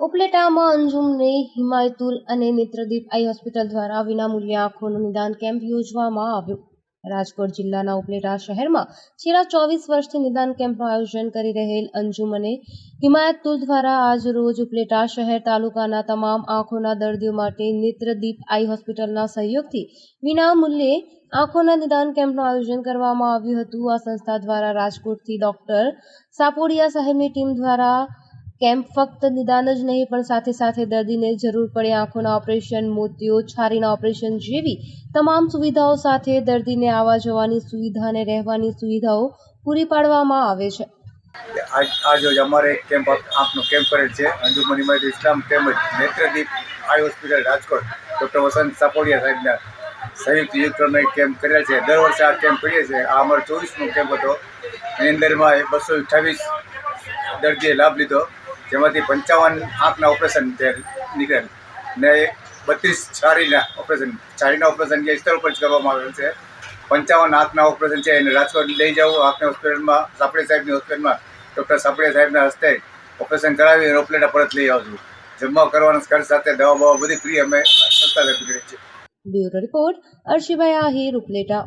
ઉપલેટામાં અંજુમને હિમાયતુલ અને નેત્રદીપ eye hospital દ્વારા વિનામૂલ્યે આંખોનું નિદાન કેમ્પ યોજવામાં આવ્યો. રાજકોટ જિલ્લાના ઉપલેટા શહેરમાં છેલ્લા ચોવીસ વર્ષથી નિદાન કેમ્પનું આયોજન કરી રહેલ અંજુમને હિમાયતુલ દ્વારા આજ રોજ ઉપલેટા શહેર તાલુકાના તમામ આંખોના દર્દીઓ માટે નેત્રદીપ આઈ હોસ્પિટલના સહયોગથી વિનામૂલ્યે આંખોના નિદાન કેમ્પનું આયોજન કરવામાં આવ્યું હતું. આ સંસ્થા દ્વારા રાજકોટથી ડોક્ટર સાપોડિયા સાહેબની ટીમ દ્વારા કેમ્પ ફક્ત નિદાન જ નહીં, પણ સાથે સાથે દર્દીને જરૂર પડે આંખોના ઓપરેશન મોતિયો છારીના ઓપરેશન જેવી તમામ સુવિધાઓ સાથે દર્દીને આવવા જવાની સુવિધા અને રહેવાની સુવિધાઓ પૂરી પાડવામાં આવે છે. આજ રોજ અમારે કેમ્પ આંખનો કેમ્પ કરેલ છે, અંજુમન ઇમારત ઇસ્લામ તેમજ Netradeep eye hospital, Rajkot. Doctor Vasant Sapodiya સાહેબના સંયુક્ત યુક્રમે કેમ્પ કરેલ છે. દર વર્ષે આ કેમ્પ કરીએ છીએ. આ અમારો ચોવીસમો કેમ્પ હતો. એની અંદરમાં બસો અઠ્ઠાવીસ દર્દીએ લાભ લીધો. જેમાંથી પંચાવન આંખના ઓપરેશન નીકળેલ ને બત્રીસ છારીના ઓપરેશન છારીના ઓપરેશન જે સ્તર ઉપર કરવામાં આવેલ છે. પંચાવન આંખના ઓપરેશન છે. એને રાજકોટ લઈ જવું આંખની હોસ્પિટલમાં સાપડે સાહેબની હોસ્પિટલમાં, ડૉક્ટર સાપડે સાહેબના હસ્તે ઓપરેશન કરાવી અને ઓપરેટર પરત લઈ આવજો. જમવા કરવાના ખર્ચ સાથે દવા બવા બધી ફ્રી અમે સંસ્થા તરફથી છીએ. Bureau report Arshibhai Ahir Upleta.